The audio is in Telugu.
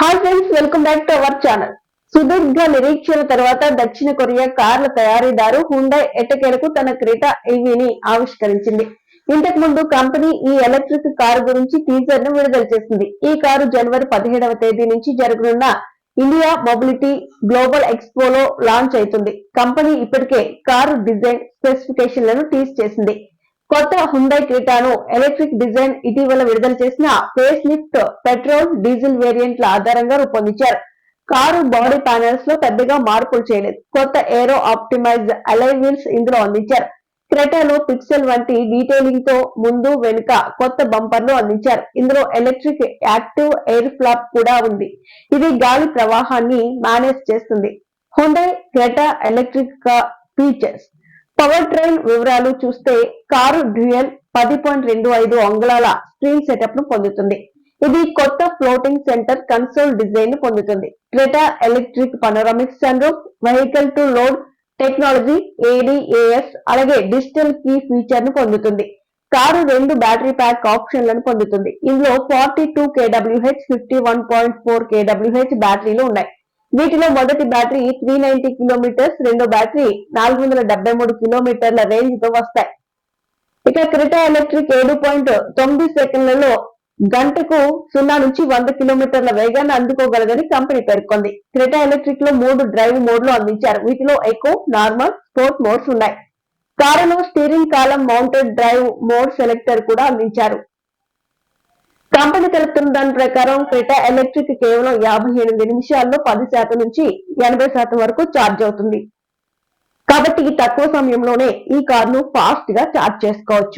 Hi friends welcome back to our channel సుదీర్ఘ నిరీక్షణ తర్వాత దక్షిణ కొరియా కార్ల తయారీదారు హుండై ఎటకేలకు తన క్రీటా ఈవీని ఆవిష్కరించింది. ఇంతకు ముందు కంపెనీ ఈ ఎలక్ట్రిక్ కారు గురించి టీజర్ను విడుదల చేసింది. ఈ కారు జనవరి పదిహేడవ తేదీ నుంచి జరగనున్న ఇండియా మొబిలిటీ గ్లోబల్ ఎక్స్పోలో లాంచ్ అవుతుంది. కంపెనీ ఇప్పటికే కారు డిజైన్ స్పెసిఫికేషన్లను టీజ్ చేసింది. కొత్త హుండై క్రీటాను ఎలక్ట్రిక్ డిజైన్ ఇటీవల విడుదల చేసిన ఫేస్ లిఫ్ట్ పెట్రోల్ డీజిల్ వేరియంట్ల ఆధారంగా రూపొందించారు. కారు బాడీ ప్యానెల్స్లో పెద్దగా మార్పులు చేయలేదు. కొత్త ఏరో ఆప్టిమైజ్ అలై వీల్స్ ఇందులో అందించారు. క్రెటాలో పిక్సెల్ వంటి డీటెయిలింగ్తో ముందు వెనుక కొత్త బంపర్లు అందించారు. ఇందులో ఎలక్ట్రిక్ యాక్టివ్ ఎయిర్ ఫ్లాప్ కూడా ఉంది. ఇది గాలి ప్రవాహాన్ని మేనేజ్ చేస్తుంది. Hyundai Creta electric features power train వివరాలు చూస్తే కారు డ్యూయల్ పది పాయింట్ రెండు ఐదు అంగుళాల స్క్రీన్ సెటప్ను పొందుతుంది. ఇది కొత్త ఫ్లోటింగ్ సెంటర్ కన్సోల్ డిజైన్ను పొందుతుంది. Creta electric panoramic sun roof vehicle to load technology ADAS అలాగే డిజిటల్ కీ ఫీచర్ను పొందుతుంది. కారు రెండు బ్యాటరీ ప్యాక్ ఆప్షన్లను పొందుతుంది. ఇందులో forty two K W H fifty one point four K W H బ్యాటరీలు ఉన్నాయి. వీటిలో మొదటి బ్యాటరీ త్రీ నైన్టీ కిలోమీటర్స్ రెండో బ్యాటరీ నాలుగు వందల డెబ్బై మూడు కిలోమీటర్ల రేంజ్తో వస్తాయి. ఇక క్రిటా ఎలక్ట్రిక్ ఏడు పాయింట్ తొమ్మిది సెకండ్లలో గంటకు సున్నా నుంచి వంద కిలోమీటర్ల వేగాన్ని అందుకోగలదని కంపెనీ పేర్కొంది. క్రిటా ఎలక్ట్రిక్లో మూడు డ్రైవ్ మోడ్లు అందించారు. వీటిలో ఎకో నార్మల్ స్పోర్ట్ మోడ్స్ ఉన్నాయి. కారులో steering column mounted drive mode selector కూడా అందించారు. కంపెనీ తెలుపుతున్న దాని ప్రకారం క్రెటా ఎలక్ట్రిక్ కేవలం యాభై ఎనిమిది నిమిషాల్లో పది శాతం నుంచి ఎనభై శాతం వరకు ఛార్జ్ అవుతుంది. కాబట్టి తక్కువ సమయంలోనే ఈ కారును ఫాస్ట్గా ఛార్జ్ చేసుకోవచ్చు.